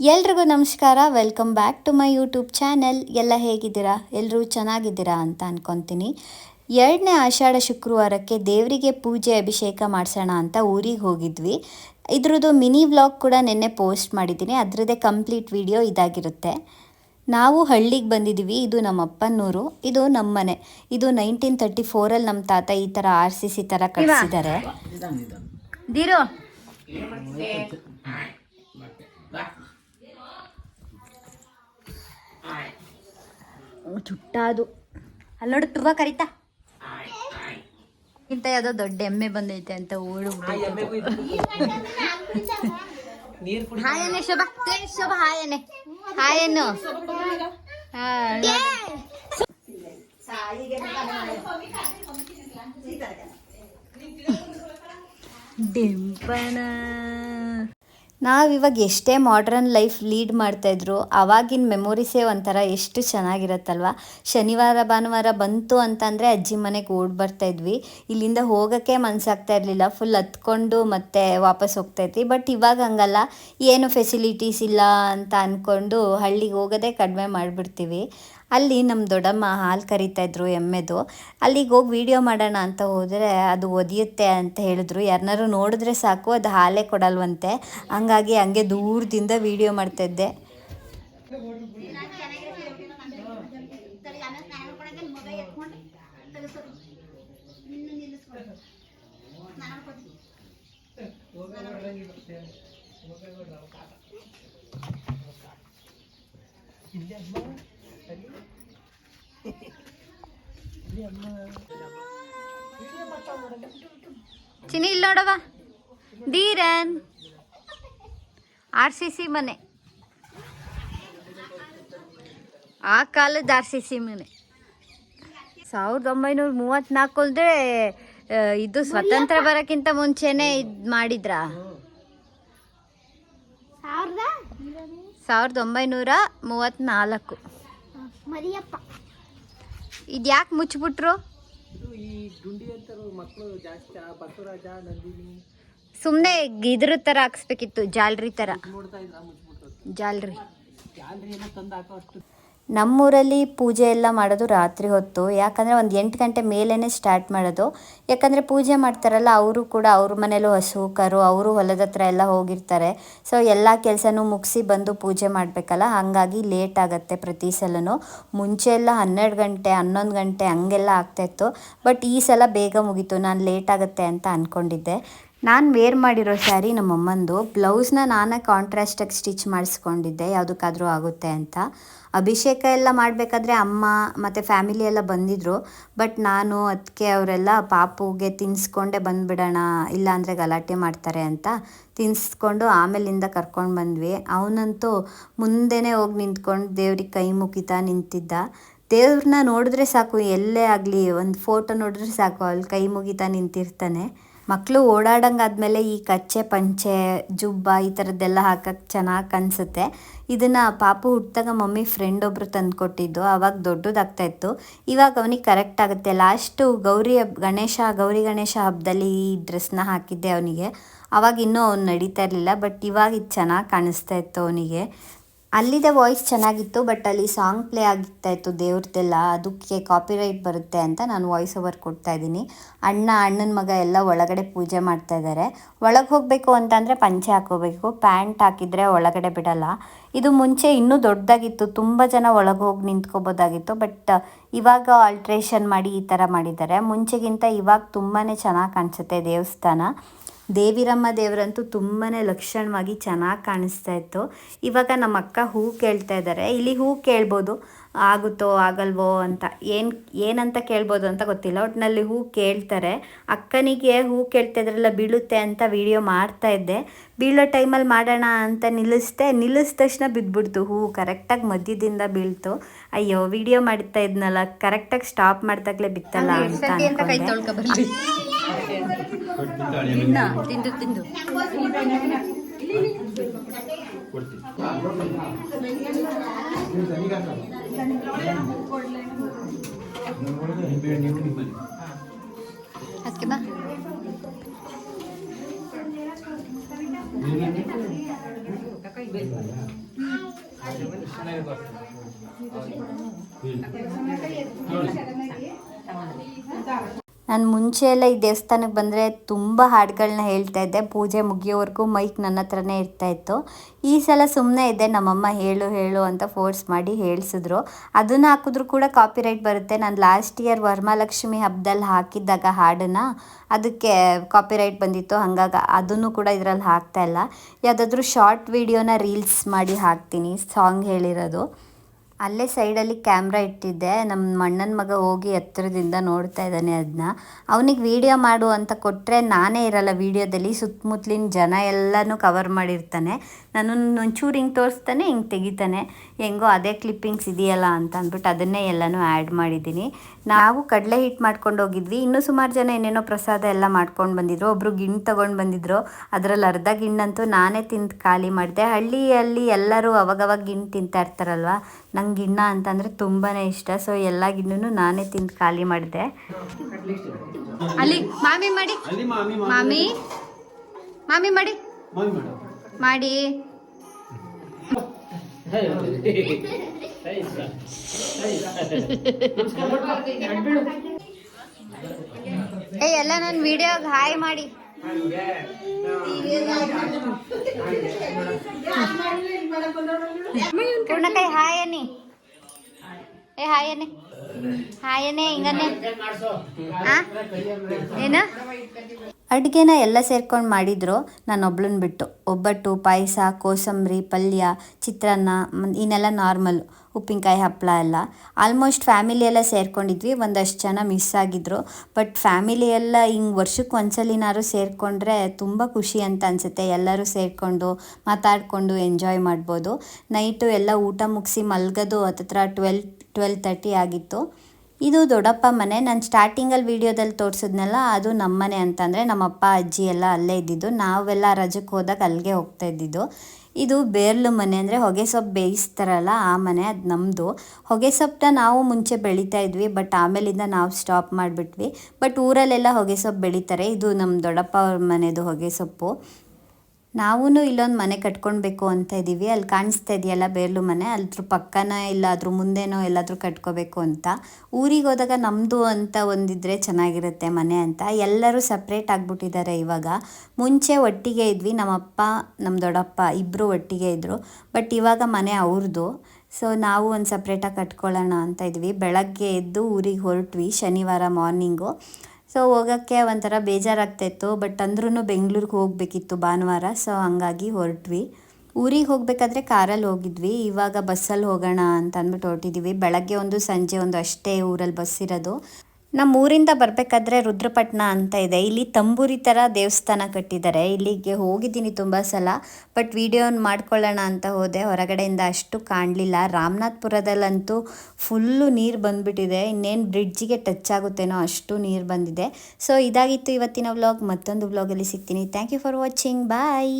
ಎಲ್ರಿಗೂ ನಮಸ್ಕಾರ. Welcome back to my YouTube channel ಎಲ್ಲ ಹೇಗಿದ್ದೀರಾ? ಎಲ್ಲರೂ ಚೆನ್ನಾಗಿದ್ದೀರಾ ಅಂತ ಅನ್ಕೊತೀನಿ. ಎರಡನೇ ಆಷಾಢ ಶುಕ್ರವಾರಕ್ಕೆ ದೇವರಿಗೆ ಪೂಜೆ ಅಭಿಷೇಕ ಮಾಡಿಸೋಣ ಅಂತ ಊರಿಗೆ ಹೋಗಿದ್ವಿ. ಇದ್ರದ್ದು ಮಿನಿ ವ್ಲಾಗ್ ಕೂಡ ನಿನ್ನೆ ಪೋಸ್ಟ್ ಮಾಡಿದ್ದೀನಿ. ಅದರದ್ದೇ ಕಂಪ್ಲೀಟ್ ವಿಡಿಯೋ ಇದಾಗಿರುತ್ತೆ. ನಾವು ಹಳ್ಳಿಗೆ ಬಂದಿದ್ದೀವಿ ಇದು ನಮ್ಮ ಅಪ್ಪನೂರು. ಇದು ನಮ್ಮ ಮನೆ. ಇದು ನೈನ್ಟೀನ್ ತರ್ಟಿ ಫೋರಲ್ಲಿ ನಮ್ಮ ತಾತ ಈ ಥರ ಆರ್ ಸಿ ಸಿ ಥರ ಕಟ್ಟಿಸಿದ್ದಾರೆ ದೀರು ಚುಟ್ಟಾದು. ಅಲ್ಲಿ ನೋಡು ತುಂಬ ಕರೀತಾ. ಇಂತ ಯಾವುದೋ ದೊಡ್ಡ ಎಮ್ಮೆ ಬಂದೈತೆ ಅಂತ ಓಡು ಹಾಯನೆ ಶೋಭಾ. ಶೋಭಾ ಹಾಯನೆ ಹಾಯನು ಹಾ, ಡಿಂಪನ ನಾವಿವಾಗ ಎಷ್ಟೇ ಮಾಡ್ರನ್ ಲೈಫ್ ಲೀಡ್ ಮಾಡ್ತಾಯಿದ್ರು ಆವಾಗಿನ ಮೆಮೊರೀಸೇ ಒಂಥರ ಎಷ್ಟು ಚೆನ್ನಾಗಿರತ್ತಲ್ವ? ಶನಿವಾರ, ಭಾನುವಾರ ಬಂತು ಅಂತಂದರೆ ಅಜ್ಜಿ ಮನೆಗೆ ಓಡ್ ಬರ್ತಾಯಿದ್ವಿ ಇಲ್ಲಿಂದ ಹೋಗೋಕ್ಕೆ ಮನಸ್ಸಾಗ್ತಾ ಇರಲಿಲ್ಲ. ಫುಲ್ ಹತ್ಕೊಂಡು ಮತ್ತೆ ವಾಪಸ್ ಹೋಗ್ತಾಯಿದ್ವಿ ಬಟ್ ಇವಾಗ ಹಂಗಲ್ಲ. ಏನು ಫೆಸಿಲಿಟೀಸ್ ಇಲ್ಲ ಅಂತ ಅಂದ್ಕೊಂಡು ಹಳ್ಳಿಗೆ ಹೋಗೋದೇ ಕಡಿಮೆ ಮಾಡಿಬಿಡ್ತೀವಿ. ಅಲ್ಲಿ ನಮ್ಮ ದೊಡ್ಡಮ್ಮ ಹಾಲು ಕರಿತಾ ಇದ್ರು ಎಮ್ಮೆದು. ಅಲ್ಲಿಗೆ ಹೋಗಿ ವಿಡಿಯೋ ಮಾಡೋಣ ಅಂತ ಹೋದರೆ ಅದು ಒದಿಯುತ್ತೆ ಅಂತ ಹೇಳಿದ್ರು. ಯಾರನ್ನಾರು ನೋಡಿದ್ರೆ ಸಾಕು ಅದು ಹಾಲೇ ಕೊಡಲ್ವಂತೆ. ಹಂಗಾಗಿ ಹಂಗೆ ದೂರದಿಂದ ವಿಡಿಯೋ ಮಾಡ್ತಾಯಿದ್ದೆ ಚಿನಿ ಇಲ್ಲಿ ನೋಡವ ಧೀರನ್. ಆರ್ ಸಿ ಸಿ ಮನೆ. ಆ ಕಾಲದ ಆರ್ ಸಿ ಸಿ ಮನೆ. ಸಾವಿರದ ಒಂಬೈನೂರ ಮೂವತ್ತ್ನಾಲ್ಕು ಅಂದ್ರೆ ಇದು ಸ್ವತಂತ್ರ ಬರೋಕ್ಕಿಂತ ಮುಂಚೆನೆ ಇದು ಮಾಡಿದ್ರ? ಸಾವಿರದ? ಒಂಬೈನೂರ ಮೂವತ್ತ್ನಾಲ್ಕು ಮರಿಯಪ್ಪ. ಇದು ಯಾಕೆ ಮುಚ್ಚಿಬಿಟ್ರು ಸುಮ್ಮನೆ ಇದ್ರ ಥರ ಹಾಕ್ಸ್ಬೇಕಿತ್ತು ಜಾಲ್ರಿ ಥರ ಜಾಲ್ರಿ. ನಮ್ಮೂರಲ್ಲಿ ಪೂಜೆ ಎಲ್ಲ ಮಾಡೋದು ರಾತ್ರಿ ಹೊತ್ತು. ಯಾಕಂದರೆ ಒಂದು ಎಂಟು ಗಂಟೆ ಮೇಲೇ ಸ್ಟಾರ್ಟ್ ಮಾಡೋದು. ಯಾಕಂದರೆ ಪೂಜೆ ಮಾಡ್ತಾರಲ್ಲ, ಅವರು ಕೂಡ ಅವ್ರ ಮನೇಲೂ ಹಸು ಕರು ಅವರು ಹೊಲದ ಹತ್ರ ಎಲ್ಲ ಹೋಗಿರ್ತಾರೆ. ಸೊ ಎಲ್ಲ ಕೆಲಸನೂ ಮುಗಿಸಿ ಬಂದು ಪೂಜೆ ಮಾಡಬೇಕಲ್ಲ? ಹಾಗಾಗಿ ಲೇಟ್ ಆಗುತ್ತೆ ಪ್ರತಿ ಸಲವೂ ಮುಂಚೆ ಎಲ್ಲ ಹನ್ನೆರಡು ಗಂಟೆ, ಹನ್ನೊಂದು ಗಂಟೆ ಹಂಗೆಲ್ಲ ಆಗ್ತಾಯಿತ್ತು ಬಟ್ ಈ ಸಲ ಬೇಗ ಮುಗೀತು. ನಾನು ಲೇಟ್ ಆಗುತ್ತೆ ಅಂತ ಅಂದ್ಕೊಂಡಿದ್ದೆ ನಾನು ವೇರ್ ಮಾಡಿರೋ ಸ್ಯಾರಿ ನಮ್ಮಮ್ಮಂದು. ಬ್ಲೌಸ್ನ ನಾನೇ ಕಾಂಟ್ರಾಸ್ಟಾಗಿ ಸ್ಟಿಚ್ ಮಾಡಿಸ್ಕೊಂಡಿದ್ದೆ. ಯಾವುದಕ್ಕಾದರೂ ಆಗುತ್ತೆ ಅಂತ. ಅಭಿಷೇಕ ಎಲ್ಲ ಮಾಡಬೇಕಾದ್ರೆ ಅಮ್ಮ ಮತ್ತು ಫ್ಯಾಮಿಲಿ ಎಲ್ಲ ಬಂದಿದ್ದರು ಬಟ್ ನಾನು ಅದಕ್ಕೆ ಅವರೆಲ್ಲ ಪಾಪುಗೆ ತಿನ್ನಿಸ್ಕೊಂಡೇ ಬಂದುಬಿಡೋಣ ಇಲ್ಲಾಂದರೆ ಗಲಾಟೆ ಮಾಡ್ತಾರೆ ಅಂತ ತಿನ್ನಿಸ್ಕೊಂಡು ಆಮೇಲಿಂದ ಕರ್ಕೊಂಡು ಬಂದ್ವಿ. ಅವನಂತೂ ಮುಂದೆನೇ ಹೋಗಿ ನಿಂತ್ಕೊಂಡು ದೇವ್ರಿಗೆ ಕೈ ಮುಗಿತಾ ನಿಂತಿದ್ದ. ದೇವ್ರನ್ನ ನೋಡಿದ್ರೆ ಸಾಕು, ಎಲ್ಲೇ ಆಗಲಿ, ಒಂದು ಫೋಟೋ ನೋಡಿದ್ರೆ ಸಾಕು ಅಲ್ಲಿ ಕೈ ಮುಗಿತಾ ನಿಂತಿರ್ತಾನೆ. ಮಕ್ಕಳು ಓಡಾಡಂಗಾದ್ಮೇಲೆ ಈ ಕಚ್ಚೆ, ಪಂಚೆ, ಜುಬ್ಬ ಈ ಥರದ್ದೆಲ್ಲ ಹಾಕಕ್ಕೆ ಚೆನ್ನಾಗಿ ಕಾಣಿಸುತ್ತೆ ಇದನ್ನು ಪಾಪು ಹುಟ್ಟಿದಾಗ ಮಮ್ಮಿ ಫ್ರೆಂಡ್ ಒಬ್ಬರು ತಂದುಕೊಟ್ಟಿದ್ದು ಆವಾಗ ದೊಡ್ಡದಾಗ್ತಾ ಇತ್ತು. ಇವಾಗ ಅವನಿಗೆ ಕರೆಕ್ಟ್ ಆಗುತ್ತೆ. ಲಾಸ್ಟು ಗೌರಿ ಹಬ್, ಗಣೇಶ, ಗೌರಿ ಗಣೇಶ ಹಬ್ಬದಲ್ಲಿ ಈ ಡ್ರೆಸ್ನ ಹಾಕಿದ್ದೆ ಅವನಿಗೆ. ಆವಾಗ ಇನ್ನೂ ಅವ್ನು ನಡೀತಾ ಇರಲಿಲ್ಲ ಬಟ್ ಇವಾಗ ಇದು ಚೆನ್ನಾಗಿ ಕಾಣಿಸ್ತಾ ಇತ್ತು ಅವನಿಗೆ. ಅಲ್ಲಿದೆ ವಾಯ್ಸ್ ಚೆನ್ನಾಗಿತ್ತು ಬಟ್ ಅಲ್ಲಿ ಸಾಂಗ್ ಪ್ಲೇ ಆಗ್ತಾ ಇತ್ತು ದೇವ್ರದ್ದೆಲ್ಲ. ಅದಕ್ಕೆ ಕಾಪಿರೈಟ್ ಬರುತ್ತೆ ಅಂತ ನಾನು ವಾಯ್ಸ್ ಓವರ್ ಕೊಡ್ತಾ ಇದ್ದೀನಿ. ಅಣ್ಣ, ಅಣ್ಣನ ಮಗ ಎಲ್ಲ ಒಳಗಡೆ ಪೂಜೆ ಮಾಡ್ತಾ ಇದ್ದಾರೆ. ಒಳಗೆ ಹೋಗಬೇಕು ಅಂತಂದರೆ ಪಂಚೆ ಹಾಕೋಬೇಕು ಪ್ಯಾಂಟ್ ಹಾಕಿದರೆ ಒಳಗಡೆ ಬಿಡಲ್ಲ. ಇದು ಮುಂಚೆ ಇನ್ನೂ ದೊಡ್ಡದಾಗಿತ್ತು. ತುಂಬ ಜನ ಒಳಗೆ ಹೋಗಿ ನಿಂತ್ಕೋಬೋದಾಗಿತ್ತು. ಬಟ್ ಇವಾಗ ಆಲ್ಟ್ರೇಷನ್ ಮಾಡಿ ಈ ಥರ ಮಾಡಿದ್ದಾರೆ. ಮುಂಚೆಗಿಂತ ಇವಾಗ ತುಂಬಾ ಚೆನ್ನಾಗಿ ಕಾಣಿಸುತ್ತೆ ದೇವಸ್ಥಾನ. ದೇವಿರಮ್ಮ ದೇವರಂತೂ ತುಂಬಾ ಲಕ್ಷಣವಾಗಿ ಚೆನ್ನಾಗಿ ಕಾಣಿಸ್ತಾ ಇತ್ತು. ಇವಾಗ ನಮ್ಮ ಅಕ್ಕ ಹೂ ಕೇಳ್ತಾ ಇದ್ದಾರೆ ಇಲ್ಲಿ ಹೂ ಕೇಳ್ಬೋದು. ಆಗುತ್ತೋ ಆಗಲ್ವೋ ಅಂತ. ಏನು ಏನಂತ ಕೇಳ್ಬೋದು ಅಂತ ಗೊತ್ತಿಲ್ಲ. ಒಟ್ಟಿನಲ್ಲಿ ಹೂ ಕೇಳ್ತಾರೆ. ಅಕ್ಕನಿಗೆ ಹೂ ಕೇಳ್ತಾ ಇದ್ರಲ್ಲ ಬೀಳುತ್ತೆ ಅಂತ ವಿಡಿಯೋ ಮಾಡ್ತಾ ಇದ್ದೆ. ಬೀಳೋ ಟೈಮಲ್ಲಿ ಮಾಡೋಣ ಅಂತ ನಿಲ್ಲಿಸ್ದೆ. ನಿಲ್ಲಿಸಿದ ತಕ್ಷಣ ಬಿದ್ದುಬಿಡ್ತು ಹೂ. ಕರೆಕ್ಟಾಗಿ ಮಧ್ಯದಿಂದ ಬೀಳ್ತು. ಅಯ್ಯೋ ವಿಡಿಯೋ ಮಾಡ್ತಾ ಇದ್ನಲ್ಲ. ಕರೆಕ್ಟಾಗಿ ಸ್ಟಾಪ್ ಮಾಡ್ದಾಗಲೇ ಬಿತ್ತಲ್ಲ ಅಂತ ತಿನ್ನ ತಿಂದು ತಿಂದು. ಅದಕ್ಕೆ ಬಾ. ನಾನು ಮುಂಚೆ ಎಲ್ಲ ಈ ದೇವಸ್ಥಾನಕ್ಕೆ ಬಂದರೆ ತುಂಬ ಹಾಡುಗಳನ್ನ ಹೇಳ್ತಾ ಇದ್ದೆ. ಪೂಜೆ ಮುಗಿಯೋವರೆಗೂ ಮೈಕ್ ನನ್ನ ಹತ್ರನೇ ಇರ್ತಾ ಇತ್ತು. ಈ ಸಲ ಸುಮ್ಮನೆ ಇದ್ದೆ, ನಮ್ಮಮ್ಮ ಹೇಳು ಹೇಳು ಅಂತ ಫೋರ್ಸ್ ಮಾಡಿ ಹೇಳಿಸಿದ್ರು. ಅದನ್ನು ಹಾಕಿದ್ರು ಕೂಡ ಕಾಪಿರೈಟ್ ಬರುತ್ತೆ. ನಾನು ಲಾಸ್ಟ್ ಇಯರ್ ವರಮಹಾಲಕ್ಷ್ಮಿ ಹಬ್ಬದಲ್ಲಿ ಹಾಕಿದ್ದಾಗ ಹಾಡನ್ನು, ಅದಕ್ಕೆ ಕಾಪಿರೈಟ್ ಬಂದಿತ್ತು. ಹಾಗಾಗಿ ಅದನ್ನು ಕೂಡ ಇದರಲ್ಲಿ ಹಾಕ್ತಾ ಇಲ್ಲ. ಯಾವುದಾದ್ರೂ ಶಾರ್ಟ್ ವಿಡಿಯೋನ ರೀಲ್ಸ್ ಮಾಡಿ ಹಾಕ್ತೀನಿ ಸಾಂಗ್ ಹೇಳಿರೋದು. ಅಲ್ಲೇ ಸೈಡಲ್ಲಿ ಕ್ಯಾಮ್ರಾ ಇಟ್ಟಿದ್ದೆ. ನಮ್ಮ ಅಣ್ಣನ ಮಗ ಹೋಗಿ ಹತ್ತಿರದಿಂದ ನೋಡ್ತಾ ಇದ್ದಾನೆ ಅದನ್ನ ಅವನಿಗೆ ವಿಡಿಯೋ ಮಾಡು ಅಂತ ಕೊಟ್ಟರೆ ನಾನೇ ಇರಲ್ಲ ವಿಡಿಯೋದಲ್ಲಿ. ಸುತ್ತಮುತ್ತಲಿನ ಜನ ಎಲ್ಲನೂ ಕವರ್ ಮಾಡಿರ್ತಾನೆ. ನಾನು ಒಂಚೂರು ಹಿಂಗೆ ತೋರಿಸ್ತಾನೆ, ಹಿಂಗೆ ತೆಗಿತಾನೆ. ಹೆಂಗೋ ಅದೇ ಕ್ಲಿಪ್ಪಿಂಗ್ಸ್ ಇದೆಯಲ್ಲ ಅಂತ ಅಂದ್ಬಿಟ್ಟು ಅದನ್ನೇ ಎಲ್ಲನೂ ಆ್ಯಡ್ ಮಾಡಿದ್ದೀನಿ. ನಾವು ಕಡಲೆ ಹಿಟ್ಟು ಮಾಡ್ಕೊಂಡು ಹೋಗಿದ್ವಿ. ಇನ್ನೂ ಸುಮಾರು ಜನ ಏನೇನೋ ಪ್ರಸಾದ ಎಲ್ಲ ಮಾಡ್ಕೊಂಡು ಬಂದಿದ್ರು. ಒಬ್ಬರು ಗಿಣ್ಣು ತೊಗೊಂಡು ಬಂದಿದ್ರು. ಅದರಲ್ಲಿ ಅರ್ಧ ಗಿಣ್ಣಂತೂ ನಾನೇ ತಿಂದು ಖಾಲಿ ಮಾಡಿದೆ. ಹಳ್ಳಿಯಲ್ಲಿ ಎಲ್ಲರೂ ಅವಾಗವಾಗ ಗಿಣ್ಣು ತಿಂತಾ ಇರ್ತಾರಲ್ವ? ನಂಗೆ ಗಿಣ್ಣ ಅಂತಂದರೆ ತುಂಬಾ ಇಷ್ಟ. ಸೊ ಎಲ್ಲ ಗಿಣ್ಣು ನಾನೇ ತಿಂದು ಖಾಲಿ ಮಾಡಿದೆ. ಅಲ್ಲಿ ಮಾಮಿ ಮಾಡಿ. ಮಾಮಿ ಮಾಮಿ ಮಾಡಿ. ಮಾಡಿ. ಏ ಎಲ್ಲ ನನ್ನ ವಿಡಿಯೋಗೆ ಹಾಯ್ ಮಾಡಿ. ಪೂರ್ಣಕಾಯಿ ಹಾಯ್ ಅನ್ನಿ. ಏ, ಹಾಯ್ ಹಾಯನೆ ಹಾಯ್ ಅನ್ನಿ ಹಿಂಗನ್ನೆ ಏನು? ಅಡುಗೆನ ಎಲ್ಲ ಸೇರ್ಕೊಂಡು ಮಾಡಿದ್ರು ನಾನು ಒಬ್ಳನ್ನ ಬಿಟ್ಟು. ಒಬ್ಬಟ್ಟು, ಪಾಯಸ, ಕೋಸಂಬರಿ, ಪಲ್ಯ, ಚಿತ್ರಾನ್ನ ಇನ್ನೆಲ್ಲ ನಾರ್ಮಲ್ ಉಪ್ಪಿನಕಾಯಿ ಹಪ್ಪಳ ಎಲ್ಲ. ಆಲ್ಮೋಸ್ಟ್ ಫ್ಯಾಮಿಲಿ ಎಲ್ಲ ಸೇರ್ಕೊಂಡಿದ್ವಿ, ಒಂದಷ್ಟು ಜನ ಮಿಸ್ ಆಗಿದ್ರು. ಬಟ್ ಫ್ಯಾಮಿಲಿ ಎಲ್ಲ ಹಿಂಗೆ ವರ್ಷಕ್ಕೆ ಒಂದ್ಸಲಿನಾರು ಸೇರಿಕೊಂಡ್ರೆ ತುಂಬ ಖುಷಿ ಅಂತ ಅನಿಸುತ್ತೆ. ಎಲ್ಲರೂ ಸೇರಿಕೊಂಡು ಮಾತಾಡಿಕೊಂಡು ಎಂಜಾಯ್ ಮಾಡ್ಬೋದು. ನೈಟು ಎಲ್ಲ ಊಟ ಮುಗಿಸಿ ಮಲ್ಗೋದು ಹತ್ತತ್ರ ಟ್ವೆಲ್ ಟ್ವೆಲ್ ತರ್ಟಿ ಆಗಿತ್ತು. ಇದು ದೊಡ್ಡಪ್ಪ ಮನೆ. ನಾನು ಸ್ಟಾರ್ಟಿಂಗಲ್ಲಿ ವೀಡಿಯೋದಲ್ಲಿ ತೋರಿಸಿದ್ನಲ್ಲ, ಅದು ನಮ್ಮನೆ ಅಂತಂದರೆ ನಮ್ಮಪ್ಪ, ಅಜ್ಜಿ ಎಲ್ಲ ಅಲ್ಲೇ ಇದ್ದಿದ್ದು. ನಾವೆಲ್ಲ ರಜಕ್ಕೆ ಹೋದಾಗ ಅಲ್ಲಿಗೆ ಹೋಗ್ತಾ ಇದ್ದಿದ್ದು. ಇದು ಬೇರ್ಲು ಮನೆ ಅಂದರೆ ಹೊಗೆ ಸೊಪ್ಪು ಬೇಯಿಸ್ತಾರಲ್ಲ ಆ ಮನೆ, ಅದು ನಮ್ಮದು ಹೊಗೆ ಸೊಪ್ಪನ್ನ ನಾವು ಮುಂಚೆ ಬೆಳೀತಾ ಇದ್ವಿ, ಬಟ್ ಆಮೇಲಿಂದ ನಾವು ಸ್ಟಾಪ್ ಮಾಡಿಬಿಟ್ವಿ. ಬಟ್ ಊರಲ್ಲೆಲ್ಲ ಹೊಗೆ ಸೊಪ್ಪು ಬೆಳೀತಾರೆ. ಇದು ನಮ್ಮ ದೊಡ್ಡಪ್ಪ ಅವ್ರ ಮನೆಯದು ಹೊಗೆ ಸೊಪ್ಪು. ನಾವೂ ಇಲ್ಲೊಂದು ಮನೆ ಕಟ್ಕೊಳ್ಬೇಕು ಅಂತ ಇದ್ದೀವಿ ಅಲ್ಲಿ ಕಾಣಿಸ್ತಾ ಇದೆಯಲ್ಲ ಬೇರ್ಲು ಮನೆ ಅದ್ರ ಪಕ್ಕನ ಇಲ್ಲ ಅದ್ರ ಮುಂದೆನೋ ಎಲ್ಲಾದರೂ ಕಟ್ಕೋಬೇಕು ಅಂತ. ಊರಿಗೆ ಹೋದಾಗ ನಮ್ಮದು ಅಂತ ಒಂದಿದ್ರೆ ಚೆನ್ನಾಗಿರುತ್ತೆ ಮನೆ ಅಂತ. ಎಲ್ಲರೂ ಸಪ್ರೇಟ್ ಆಗಿಬಿಟ್ಟಿದ್ದಾರೆ ಇವಾಗ. ಮುಂಚೆ ಒಟ್ಟಿಗೆ ಇದ್ವಿ. ನಮ್ಮಪ್ಪ ನಮ್ಮ ದೊಡ್ಡಪ್ಪ ಇಬ್ಬರು ಒಟ್ಟಿಗೆ ಇದ್ದರು ಬಟ್ ಇವಾಗ ಮನೆ ಅವ್ರದ್ದು ಸೊ, ನಾವು ಒಂದು ಸಪ್ರೇಟಾಗಿ ಕಟ್ಕೊಳ್ಳೋಣ ಅಂತ ಇದ್ವಿ. ಬೆಳಗ್ಗೆ ಎದ್ದು ಊರಿಗೆ ಹೊರಟ್ವಿ ಶನಿವಾರ ಮಾರ್ನಿಂಗು. ಸೊ ಹೋಗೋಕ್ಕೆ ಒಂಥರ ಬೇಜಾರಾಗ್ತಾಯಿತ್ತು. ಬಟ್ ಅಂದ್ರೂ ಬೆಂಗಳೂರಿಗೆ ಹೋಗಬೇಕಿತ್ತು ಭಾನುವಾರ. ಸೊ ಹಂಗಾಗಿ ಹೊರಟ್ವಿ. ಊರಿಗೆ ಹೋಗಬೇಕಾದ್ರೆ ಕಾರಲ್ಲಿ ಹೋಗಿದ್ವಿ. ಇವಾಗ ಬಸ್ಸಲ್ಲಿ ಹೋಗೋಣ ಅಂತ ಅಂದ್ಬಿಟ್ಟು ಹೊರಟಿದ್ದೀವಿ ಬೆಳಗ್ಗೆ ಒಂದು ಸಂಜೆ ಒಂದು ಅಷ್ಟೇ ಊರಲ್ಲಿ ಬಸ್ ಇರೋದು. ನಮ್ಮ ಊರಿಂದ ಬರಬೇಕಾದ್ರೆ ರುದ್ರಪಟ್ಟಣ ಅಂತ ಇದೆ. ಇಲ್ಲಿ ತಂಬೂರಿ ಥರ ದೇವಸ್ಥಾನ ಕಟ್ಟಿದ್ದಾರೆ. ಇಲ್ಲಿಗೆ ಹೋಗಿದ್ದೀನಿ ತುಂಬ ಸಲ, ಬಟ್ ವಿಡಿಯೋನ ಮಾಡ್ಕೊಳ್ಳೋಣ ಅಂತ ಹೋದೆ. ಹೊರಗಡೆಯಿಂದ ಅಷ್ಟು ಕಾಣಲಿಲ್ಲ. ರಾಮನಾಥ್ಪುರದಲ್ಲಂತೂ ಫುಲ್ಲು ನೀರು ಬಂದುಬಿಟ್ಟಿದೆ. ಇನ್ನೇನು ಬ್ರಿಡ್ಜಿಗೆ ಟಚ್ ಆಗುತ್ತೇನೋ ಅಷ್ಟು ನೀರು ಬಂದಿದೆ. ಸೊ ಇದಾಗಿತ್ತು ಇವತ್ತಿನ ವ್ಲಾಗ್. ಮತ್ತೊಂದು ವ್ಲಾಗಲ್ಲಿ ಸಿಗ್ತೀನಿ. Thank you for watching bye